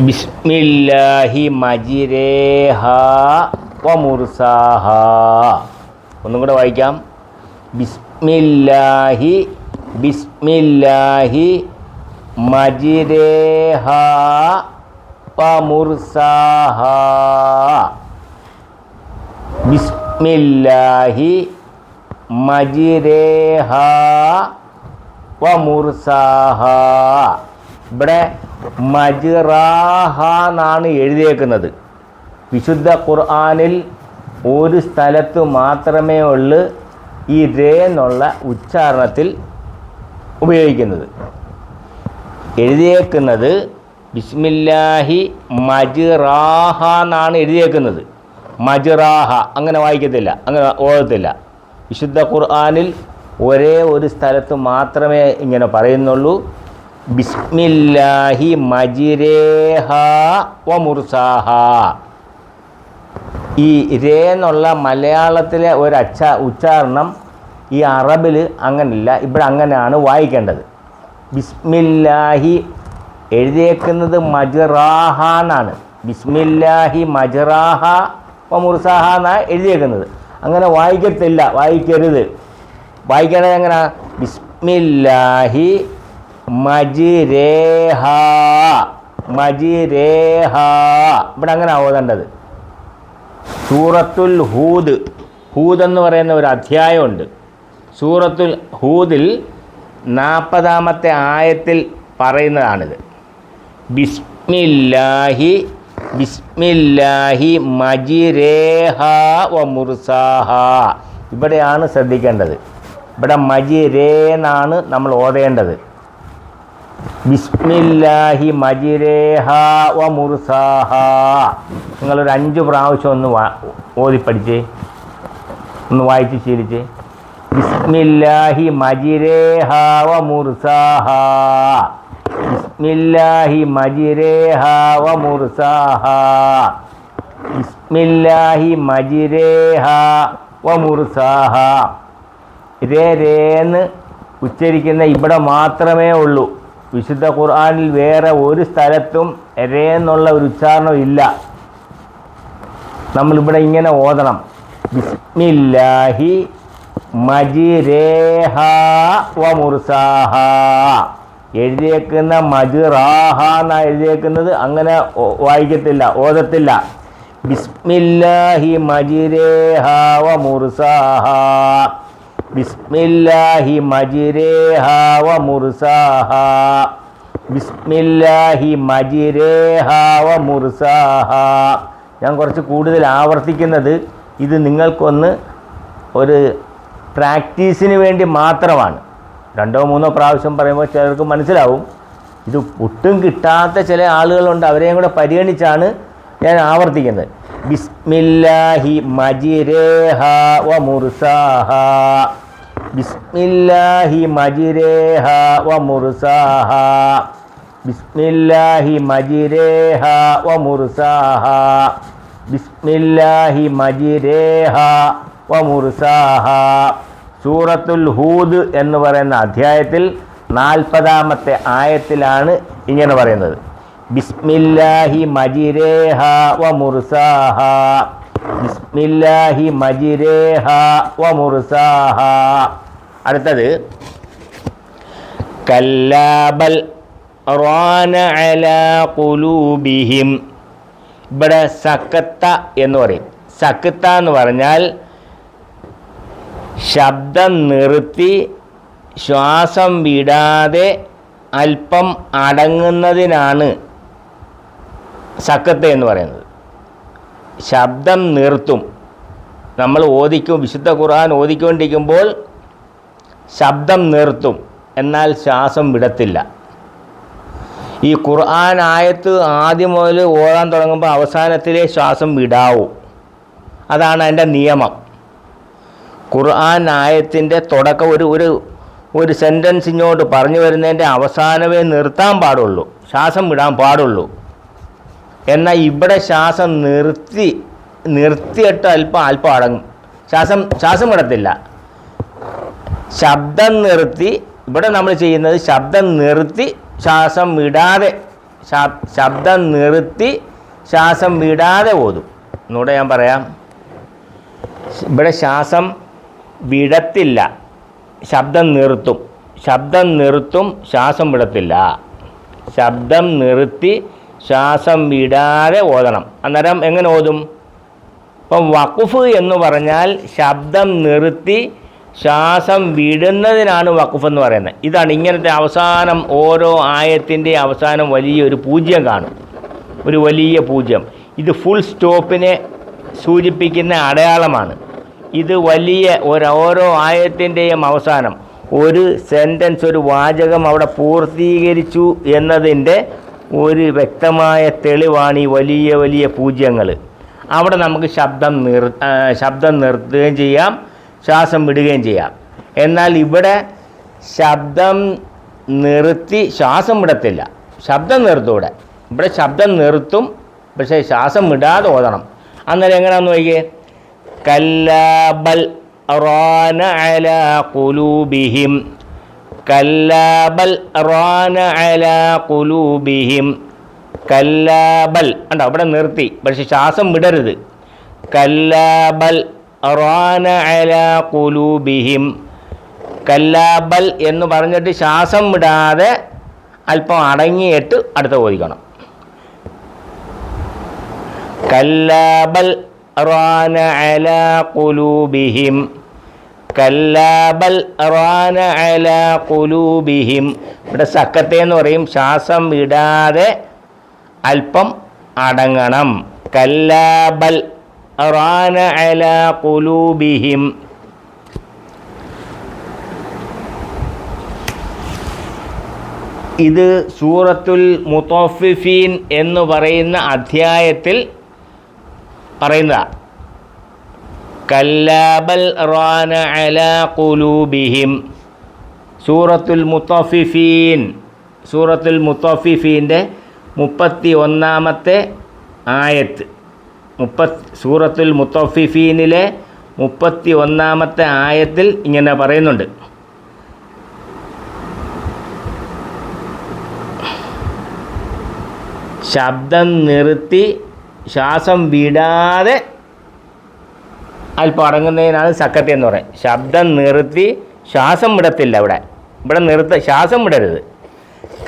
ബിസ്മില്ലാഹി മജിരേഹ വ മുർസാഹ. ഒന്നും കൂടെ വായിക്കാം. ബിസ്മില്ലാഹി ബിസ്മില്ലാഹി മജിരേഹ വ മുർസാഹ. ബിസ്മില്ലാഹി മജിരേഹ വ മുർസാഹ. ഇവിടെ മജിറാഹ എന്നാണ് എഴുതിയേക്കുന്നത്. വിശുദ്ധ ഖുർആാനിൽ ഒരു സ്ഥലത്ത് മാത്രമേ ഉള്ളൂ ഈ രേ എന്നുള്ള ഉച്ചാരണത്തിൽ ഉപയോഗിക്കുന്നത്. എഴുതിയേക്കുന്നത് ബിസ്മില്ലാഹി മജിറാഹ എന്നാണ് എഴുതിയേക്കുന്നത്. മജിറാഹ അങ്ങനെ വായിക്കത്തില്ല അങ്ങനെ ഓർത്തില്ല വിശുദ്ധ ഖുർആാനിൽ ഒരേ ഒരു സ്ഥലത്ത് മാത്രമേ ഇങ്ങനെ പറയുന്നുള്ളൂ. ബിസ്മില്ലാഹി മജിരേഹ വ മുർസാഹ ഈ രേ എന്നുള്ള മലയാളത്തിലെ ഒരു അച്ച ഉച്ചാരണം ഈ അറബിൽ അങ്ങനെയില്ല ഇവിടെ അങ്ങനെയാണ് വായിക്കേണ്ടത്. ബിസ്മില്ലാഹി എഴുതിയേക്കുന്നത് മജറാഹ എന്നാണ്. ബിസ്മില്ലാഹി മജറാഹ മുർസാഹ എന്നാണ് എഴുതിയേക്കുന്നത്. അങ്ങനെ വായിക്കത്തില്ല വായിക്കരുത്. വായിക്കേണ്ടത് എങ്ങനെ? ബിസ്മില്ലാഹി മജിരേഹ മജിരേഹ. ഇവിടെ അങ്ങനെ ഓതേണ്ടത്. സൂറത്തുൽ ഹൂദ് ഹൂദ് എന്ന് പറയുന്ന ഒരു അധ്യായമുണ്ട്. സൂറത്തുൽ ഹൂദിൽ നാൽപ്പതാമത്തെ ആയത്തിൽ പറയുന്നതാണിത്. ബിസ്മില്ലാഹി ബിസ്മില്ലാഹി മജിരേഹ വ മുർസാഹ. ഇവിടെയാണ് ശ്രദ്ധിക്കേണ്ടത്. ഇവിടെ മജിരേ എന്നാണ് നമ്മൾ ഓതേണ്ടത്. ബിസ്മില്ലാഹി മജിരേഹ വ മുർസാഹ. നിങ്ങളൊരു അഞ്ച് പ്രാവശ്യം ഒന്ന് വാ ഓതി പഠിച്ചേ. ഒന്ന് വായിച്ച് ശീലിച്ച്. ബിസ്മില്ലാഹി മജിരേഹ വ മുർസാഹ. ബിസ്മില്ലാഹി മജിരേഹ വ മുർസാഹ. ബിസ്മില്ലാഹി മജിരേഹ വ മുർസാഹ. രേ രേന്ന് ഉച്ചരിക്കുന്ന ഇവിടെ മാത്രമേ ഉള്ളൂ. വിശുദ്ധ ഖുർആാനിൽ വേറെ ഒരു സ്ഥലത്തും രേ എന്നുള്ള ഒരു ഉച്ചാരണം ഇല്ല. നമ്മളിവിടെ ഇങ്ങനെ ഓതണം. ബിസ്മില്ലാഹി എഴുതിയേക്കുന്ന മജിറാഹ എന്നാ എഴുതിയേക്കുന്നത്? അങ്ങനെ വായിക്കത്തില്ല ഓതത്തില്ല. ബിസ്മില്ലാഹി മജിരേഹ വ മുർസാഹ ബിസ്മില്ലാഹി മജിരേഹ വ മുർസാഹ. ബിസ്മില്ലാഹി മജിരേഹ വ മുർസാഹ. ഞാൻ കുറച്ച് കൂടുതൽ ആവർത്തിക്കുന്നത് ഇത് നിങ്ങൾക്കൊന്ന് ഒരു പ്രാക്ടീസിന് വേണ്ടി മാത്രമാണ്. രണ്ടോ മൂന്നോ പ്രാവശ്യം പറയുമ്പോൾ ചിലർക്ക് മനസ്സിലാവും. ഇത് ഒട്ടും കിട്ടാത്ത ചില ആളുകളുണ്ട് അവരെയും കൂടെ പരിഗണിച്ചാണ് ഞാൻ ആവർത്തിക്കുന്നത്. ബിസ്മില്ലാഹി മജിരേഹ വ മുർസാഹ. ബിസ്മില്ലാഹി മജിരേഹ വ മുർസാഹ. ബിസ്മില്ലാഹി മജിരേഹ വ മുർസാഹ. ബിസ്മില്ലാഹി മജിരേഹ വ മുർസാഹ. സൂറത്തുൽ ഹൂദ് എന്ന് പറയുന്ന അധ്യായത്തിൽ നാൽപ്പതാമത്തെ ആയത്തിലാണ് ഇങ്ങനെ പറയുന്നത്. ബിസ്മില്ലാഹി മജിരേഹ വ മുർസാഹ. ബിസ്മില്ലാഹി മജിരേഹ അടുത്തത് കല്ലാബൽ റാന ഇവിടെ സക്കത്ത എന്ന് പറയും. സക്കത്ത എന്ന് പറഞ്ഞാൽ ശബ്ദം നിർത്തി ശ്വാസം വിടാതെ അല്പം അടങ്ങുന്നതിനാണ് സക്കത്ത് എന്ന് പറയുന്നത്. ശബ്ദം നിർത്തും. നമ്മൾ ഓദിക്കും വിശുദ്ധ ഖുർആൻ ഓദിക്കൊണ്ടിരിക്കുമ്പോൾ ശബ്ദം നിർത്തും. എന്നാൽ ശ്വാസം വിടത്തില്ല. ഈ ഖുർആൻ ആയത്ത് ആദ്യം മുതൽ ഓടാൻ തുടങ്ങുമ്പോൾ അവസാനത്തിലെ ശ്വാസം വിടാവൂ. അതാണ് അതിന്റെ നിയമം. ഖുർആൻ ആയത്തിന്റെ തുടക്കം ഒരു ഒരു ഒരു സെന്റൻസ് ഇങ്ങോട്ട് പറഞ്ഞു വരുന്നതിന്റെ അവസാനമേ നിർത്താൻ പാടുള്ളൂ. ശ്വാസം വിടാൻ പാടുള്ളൂ. എന്നാൽ ഇവിടെ ശ്വാസം നിർത്തി നിർത്തിയിട്ട് അല്പം അല്പം അടങ്ങും. ശ്വാസം ശ്വാസം വിടത്തില്ല. ശബ്ദം നിർത്തി ഇവിടെ നമ്മൾ ചെയ്യുന്നത് ശബ്ദം നിർത്തി ശ്വാസം വിടാതെ ശബ്ദം നിർത്തി ശ്വാസം വിടാതെ ഓതും. എന്നൂടെ ഞാൻ പറയാം. ഇവിടെ ശ്വാസം വിടത്തില്ല ശബ്ദം നിർത്തും. ശബ്ദം നിർത്തും ശ്വാസം വിടത്തില്ല. ശബ്ദം നിർത്തി ശ്വാസം വിടാതെ ഓതണം. അന്നേരം എങ്ങനെ ഓതും? ഇപ്പം വഖുഫ് എന്ന് പറഞ്ഞാൽ ശബ്ദം നിർത്തി ശ്വാസം വിടുന്നതിനാണ് വഖഫ് എന്ന് പറയുന്നത്. ഇതാണ് ഇങ്ങനത്തെ അവസാനം ഓരോ ആയത്തിന്റെ അവസാനം വലിയൊരു പൂജ്യം കാണും. ഒരു വലിയ പൂജ്യം. ഇത് ഫുൾ സ്റ്റോപ്പിനെ സൂചിപ്പിക്കുന്ന അടയാളമാണ്. ഇത് വലിയ ഓരോ ആയത്തിന്റെയും അവസാനം. ഒരു സെന്റൻസ് ഒരു വാചകം അവിടെ പൂർത്തീകരിച്ചു എന്നതിന്റെ ഒരു വ്യക്തമായ തെളിവാണ് ഈ വലിയ വലിയ പൂജ്യങ്ങൾ അവിടെ നമുക്ക് ശബ്ദം നിർ ശബ്ദം നിർത്തുകയും ചെയ്യാം ശ്വാസം വിടുകയും ചെയ്യാം. എന്നാൽ ഇവിടെ ശബ്ദം നിർത്തി ശ്വാസം വിടത്തില്ല. ശബ്ദം നിർത്തും ഇവിടെ. ഇവിടെ ശബ്ദം നിർത്തും പക്ഷേ ശ്വാസം വിടാതെ ഓതണം. അന്നേരം എങ്ങനെയാണെന്ന് നോക്കിയേ? കല്ലാബൽ റാന അല കുലൂബിഹിം കല്ലാബൽ കല്ലാബൽ ഉണ്ടോ അവിടെ നിർത്തി. പക്ഷെ ശ്വാസം വിടരുത്. കല്ലാബൽ റാന അല കുലൂബിഹിം കല്ലാബൽ എന്ന് പറഞ്ഞിട്ട് ശ്വാസം വിടാതെ അല്പം അടങ്ങിയിട്ട് അടുത്ത ഓദിക്കണം കല്ലാബൽ റാന അല കുലൂബിഹിം കല്ലാബൽ കുലൂബിഹിം ഇവിടെ സക്കത്തെ എന്ന് പറയും. ശ്വാസം വിടാതെ അല്പം അടങ്ങണം. കല്ലാബൽ കുലൂബിഹിം ഇത് സൂറത്തുൽ മുത്തോഫിഫീൻ എന്ന് പറയുന്ന അധ്യായത്തിൽ പറയുന്നതാണ് കല്ലാബൽ റാന സൂറത്തുൽ മുത്തോഫിഫീൻ സൂറത്തുൽ മുത്തോഫിഫീന്റെ മുപ്പത്തി ഒന്നാമത്തെ ആയത്ത്. മുപ്പത് സൂറത്തുൽ മുത്തോഫിഫീനിലെ മുപ്പത്തി ഒന്നാമത്തെ ആയത്തിൽ ഇങ്ങനെ പറയുന്നുണ്ട്. ശബ്ദം നിർത്തി ശ്വാസം വിടാതെ അല്പം അടങ്ങുന്നതിനാണ് സക്കത്തി എന്ന് പറയുന്നത്. ശബ്ദം നിർത്തി ശ്വാസം വിടത്തില്ല ഇവിടെ. ഇവിടെ നിർത്ത ശ്വാസം വിടരുത്.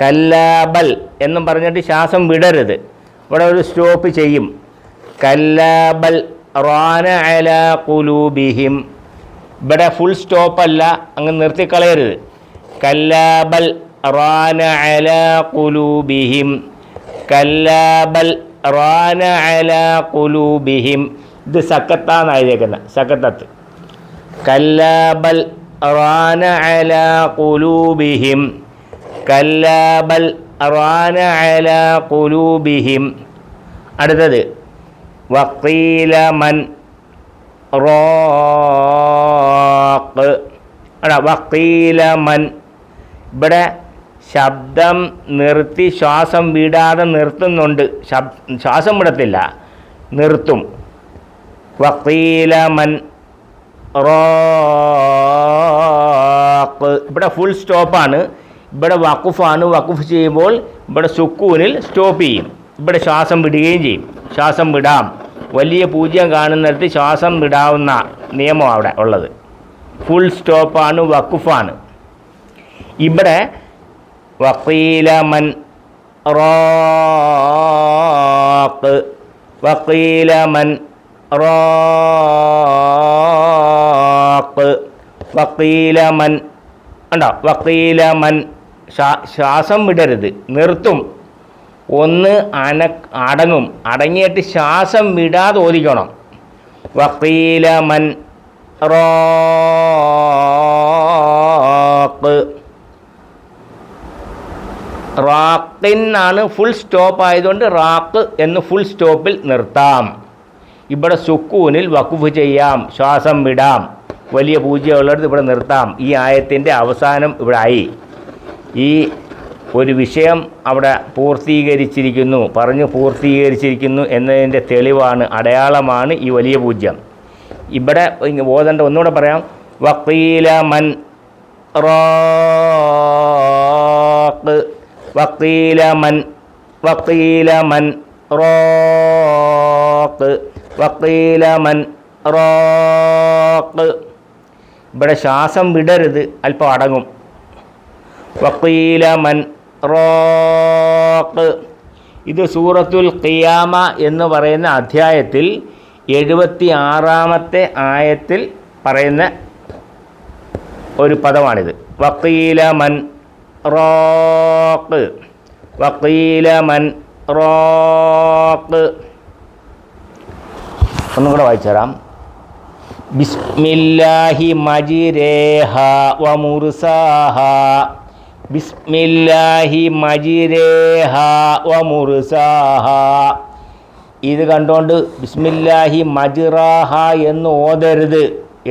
കല്ലാബൽ എന്നും പറഞ്ഞിട്ട് ശ്വാസം വിടരുത്. ഇവിടെ ഒരു സ്റ്റോപ്പ് ചെയ്യും. കല്ലാബൽ റാന അല കുലൂബിഹിം ഇവിടെ ഫുൾ സ്റ്റോപ്പല്ല അങ്ങ് നിർത്തിക്കളയരുത്. കല്ലാബൽ റാന അല കുലൂബിഹിം കല്ലാബൽ റാന അല കുലൂബിഹിം ഇത് സക്കത്താന്ന് എഴുതിയേക്കുന്നത് സക്കത്തത്ത് കല്ലാബൽ റാന അല കുലൂബിഹിം കല്ലാബൽ റാന അല കുലൂബിഹിം അടുത്തത് വക്കീല മൻ റോക്ക് വക്കീല മൻ. ഇവിടെ ശബ്ദം നിർത്തി ശ്വാസം വിടാതെ നിർത്തുന്നുണ്ട്. ശ്വാസം വിടത്തില്ല നിർത്തും. വക്കീല മൻ റോക്ക്. ഇവിടെ ഫുൾ സ്റ്റോപ്പാണ് ഇവിടെ വക്കുഫാണ് വക്കുഫ് ചെയ്യുമ്പോൾ ഇവിടെ സുക്കൂനിൽ സ്റ്റോപ്പ് ചെയ്യും. ഇവിടെ ശ്വാസം വിടുകയും ചെയ്യും. ശ്വാസം വിടാം. വലിയ പൂജ്യം കാണുന്നിടത്ത് ശ്വാസം വിടാവുന്ന നിയമം അവിടെ ഉള്ളത്. ഫുൾ സ്റ്റോപ്പാണ് വക്കുഫാണ് ഇവിടെ വക്കീല മൻ റോക്ക്. വക്കീല മൻ റോക്ക് വക്കീല മൻ ഉണ്ടോ വക്കീല മൻ ശ്വാ- ശ്വാസം വിടരുത്. നിർത്തും. ഒന്ന് അന അടങ്ങും. അടങ്ങിയിട്ട് ശ്വാസം വിടാതെ ഓദിക്കണം വക്കീലമൻ റാക്കിൻ ആണ് ഫുൾ സ്റ്റോപ്പ് ആയതുകൊണ്ട് റാഖ് എന്ന് ഫുൾ സ്റ്റോപ്പിൽ നിർത്താം. ഇവിടെ സുക്കൂനിൽ വക്കുഫ് ചെയ്യാം ശ്വാസം വിടാം വലിയ പൂജയുള്ളിടത്ത് ഇവിടെ നിർത്താം. ഈ ആയത്തിന്റെ അവസാനം ഇവിടെ ആയി. ഈ ഒരു വിഷയം അവിടെ പൂർത്തീകരിച്ചിരിക്കുന്നു പറഞ്ഞു പൂർത്തീകരിച്ചിരിക്കുന്നു എന്നതിന്റെ തെളിവാണ് അടയാളമാണ് ഈ വലിയ പൂജ്യം. ഇവിടെ ഓതണ്ട ഒന്നുകൂടെ പറയാം. വക്കീല മൻ റോക്ക് വക്കീല മൻ വക്കീല മൻ റോക്ക് വക്കീല മൻ റോക്ക് ഇവിടെ ശ്വാസം വിടരുത് അല്പം അടങ്ങും. വക്കീല മൻ റോക്ക് ഇത് സൂറത്തുൽ ഖിയാമ എന്ന് പറയുന്ന അധ്യായത്തിൽ എഴുപത്തി ആറാമത്തെ ആയത്തിൽ പറയുന്ന ഒരു പദമാണിത്. വക്കീല മൻ റോക്ക് വക്കീല മൻ റോക്ക് ഒന്നും കൂടെ വായിച്ചു തരാം. ബിസ്മില്ലാഹി മജിരേഹ വമുർസാഹ ബിസ്മില്ലാഹി മജിരേഹ വമുർസാഹ ഇത് കണ്ടുകൊണ്ട് ബിസ്മില്ലാഹി മജിറാഹ എന്ന് ഓതരുത്.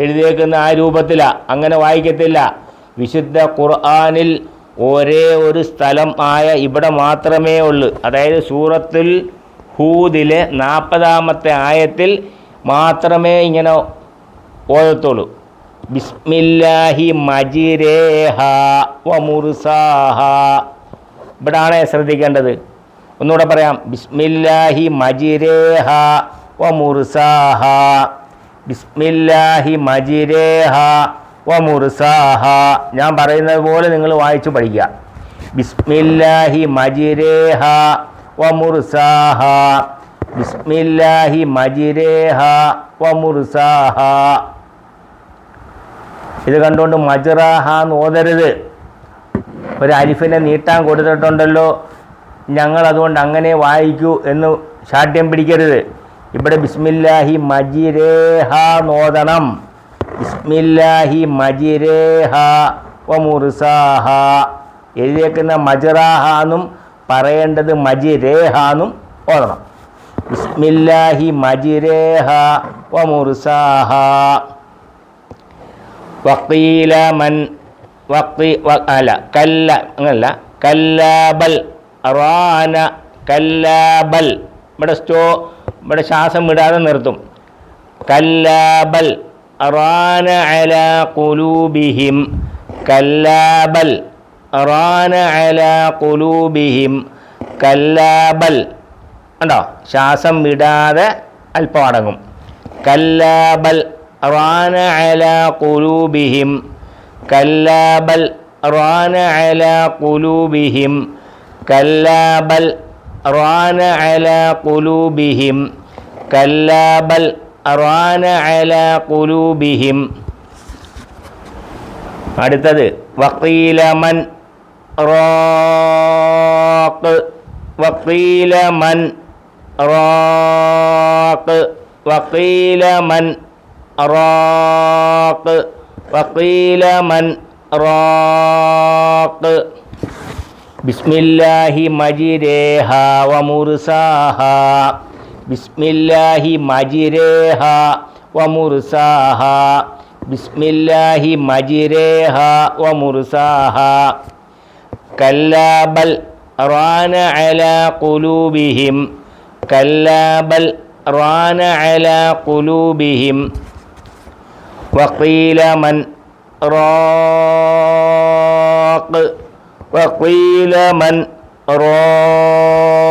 എഴുതിയേക്കുന്ന ആ രൂപത്തിലാണ് അങ്ങനെ വായിക്കത്തില്ല. വിശുദ്ധ ഖുർആാനിൽ ഒരേ ഒരു സ്ഥലം ആയ ഇവിടെ മാത്രമേ ഉള്ളൂ. അതായത് സൂറത്തുൽ ഹൂദിലെ നാൽപ്പതാമത്തെ ആയത്തിൽ മാത്രമേ ഇങ്ങനെ ഓഴത്തുള്ളൂ ബിസ്മില്ലാഹി മജിരേഹ വമുർസാഹ. ഇവിടാണ് ശ്രദ്ധിക്കേണ്ടത്. ഒന്നുകൂടെ പറയാം. ബിസ്മില്ലാഹി മജിരേഹ വമുർസാഹ. ബിസ്മില്ലാഹി മജിരേഹ വമുർസാഹ. ഞാൻ പറയുന്നത് പോലെ നിങ്ങൾ വായിച്ചു പഠിക്കുക. ബിസ്മില്ലാഹി മജിരേഹ വമുർസാഹ. ബിസ്മില്ലാഹി മജിരേഹ വമുർസാഹ. ഇത് കണ്ടുകൊണ്ട് മജറാഹ എന്ന് ഓതരുത്. ഒരു അരിഫിനെ നീട്ടാൻ കൊടുത്തിട്ടുണ്ടല്ലോ. ഞങ്ങൾ അതുകൊണ്ട് അങ്ങനെ വായിക്കൂ എന്ന് ശാഠ്യം പിടിക്കരുത്. ഇവിടെ ബിസ്മില്ലാഹി മജിരേഹ നോദണം ബിസ്മില്ലാഹി മജിരേഹ വമുർസാഹ. എഴുതിയേക്കുന്ന മജറാഹ എന്നും പറയേണ്ടത് മജിരേഹ എന്നും ഓതണം. ബിസ്മില്ലാഹി വമുർസാഹ. മൻ കല്ല റാന ഇവിടെ സ്റ്റോ ഇവിടെ ശ്വാസം വിടാതെ നിർത്തും. കല്ലാബൽ റാന അല കുലൂബിഹിം കല്ലാബൽ റാന അല കുലൂബിഹിം കല്ലാബൽ ഉണ്ടോ ശ്വാസം വിടാതെ അല്പം അടങ്ങും. കല്ലാബൽ റാന അല കുലൂബിഹിം കല്ലാബൽ റാന അല കുലൂബിഹിം കല്ലാബൽ റാന അല കുലൂബിഹിം കല്ലാബൽ റാന അല കുലൂബിഹിം അടുത്തത് വക്കീലമൻ റോക്ക് വക്കീലമൻ റോക്ക് വക്കീലമൻ റോക്ക് വക്കീലമൻ റോക്ക്. ബിസ്മില്ലാഹി മജിരേഹ വമുർസാഹ. ബിസ്മില്ലാഹി മജിരേഹ വമുർസാഹ. ബിസ്മില്ലാഹി മജിരേഹ വമുർസാഹ. കല്ലാബൽ റാന അല കുലൂബിഹിം كلا بل ران على قلوبهم وقيل من راق وقيل من راق